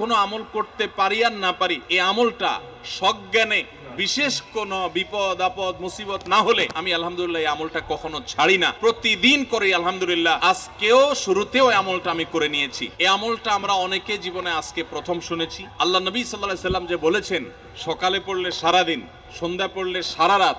কোনো আমল করতে পারি আর না পারি, এই আমলটা সজ্ঞানে বিশেষ কোন বিপদ, আপদ, মুসিবত না হলে আমি আলহামদুলিল্লাহ এই আমলটা কখনো ছাড়ি না। প্রতিদিন করি আলহামদুলিল্লাহ, আজকেও শুরুতেও আমলটা আমি করে নিয়েছি। এই আমলটা আমরা অনেকে জীবনে আজকে প্রথম শুনেছি। আল্লাহ নবী সাল্লাহ সাল্লাম যে বলেছেন, সকালে পড়লে সারা দিন সন্ধ্যা পড়লে সারা রাত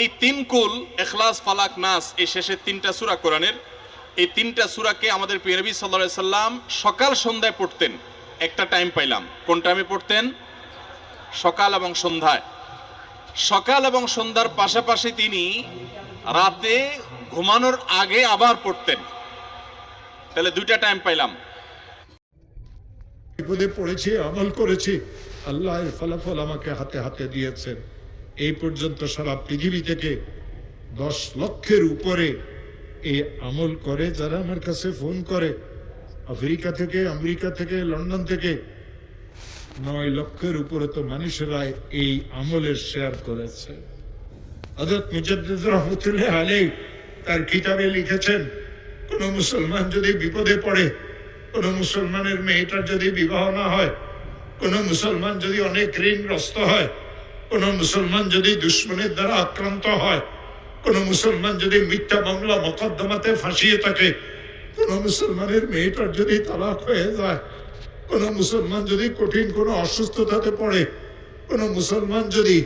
এই তিন কুল, এখলাস, ফালাক, নাস, এই শেষের তিনটা সূরা কোরআনের, এই তিনটা সূরাকে আমাদের প্রিয় নবী সাল্লাল্লাহু সাল্লাম সকাল সন্ধ্যায় পড়তেন। একটা টাইম পাইলাম। কোন টাইমে পড়তেন? সকাল এবং সন্ধ্যায়। সকাল এবং সন্ধ্যার পাশাপাশি তিনি রাতে ঘুমানোর আগে আবার পড়তেন। তাহলে দুইটা টাইম পাইলাম। বিপদে পড়েছি, আমল করেছি। আল্লাহ ফলাফল আমাকে হাতে হাতে দিয়েছেন। এই পর্যন্ত সারা পৃথিবী থেকে দশ লক্ষের উপরে এই আমল করে, যারা আমার কাছে ফোন করে, আফ্রিকা থেকে, আমেরিকা থেকে, লন্ডন থেকে, নয় লক্ষের উপরে তো মানুষেরা এই আমলের শেয়ার করেছে। হযরত মুজাদ্দিদ রহমতুল্লাহ আলী তার কিতাবে লিখেছেন, কোন মুসলমান যদি বিপদে পড়ে, কোন মুসলমানের মেয়েটার যদি বিবাহ না হয়, কোন মুসলমান যদি অনেক ঋণগ্রস্ত হয় কোন মুসলমান যদি দুশ্মনের দ্বারা আক্রান্ত হয়, কোন মুসলমান যদি মিথ্যা মামলা মকদ্দমাতে ফাঁসিয়ে থাকে, কোন মুসলমানের মেয়েটার যদি তালাক হয়ে যায়, কোন মুসলমান যদি কঠিন কোনো অসুস্থতাতে পড়ে, কোন মুসলমান যদি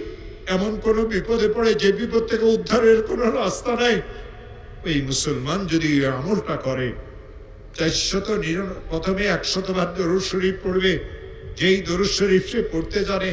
এমন কোনো বিপদে পড়ে যে বিপদ থেকে উদ্ধারের কোনো রাস্তা নাই, ওই মুসলমান যদি আমলটা করে, চারশত প্রথমে একশত বার দরুদ শরীফ পড়বে, যেই দরুদ শরীফ সে পড়তে জানে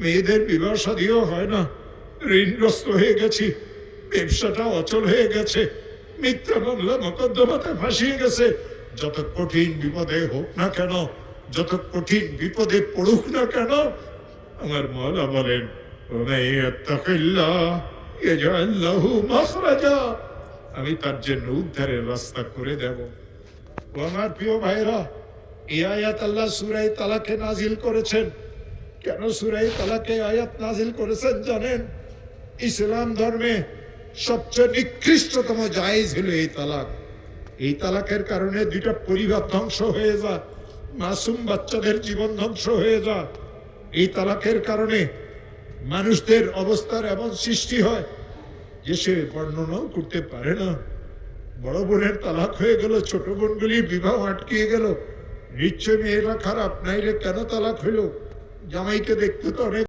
মেয়েদের বিবাহ সাদিও হয় না। ঋণগ্রস্ত হয়ে গেছি। ব্যবসাটা অচল হয়ে গেছে। মিথ্যা মামলা, মকদ্দমাতে ফাঁসিয়ে গেছে। যত কঠিন বিপদে হোক না কেন, যত কঠিন বিপদে পড়ুক না কেন, আমার মালা বলেন আমি তার জন্য উদ্ধারের রাস্তা করে দেব। আমার প্রিয় ভাইরা ইয়াত আল্লাহ সুরাই তালাকে নাজিল করেছেন। কেন সুরাই তালাকে আয়াত নাজিল করেছেন জানেন? ইসলাম ধর্মে সবচেয়ে নিকৃষ্টতম জায়েজ হলো এই তালাক। এই তালাকের কারণে দুইটা পরিবার ধ্বংস হয়ে যায়, মাসুম বাচ্চাদের জীবন ধ্বংস হয়ে যায়। এই তালাকের কারণে মানুষদের অবস্থার এমন সৃষ্টি হয় যে সে বর্ণনাও করতে পারে না। বড় বোনের তালাক হয়ে গেল, ছোট বোনগুলি বিবাহ আটকিয়ে গেল। নিশ্চয় মেয়েরা খারাপ, নাইলে কেন তালাক হইল জামাইকে দেখতে তো অনেক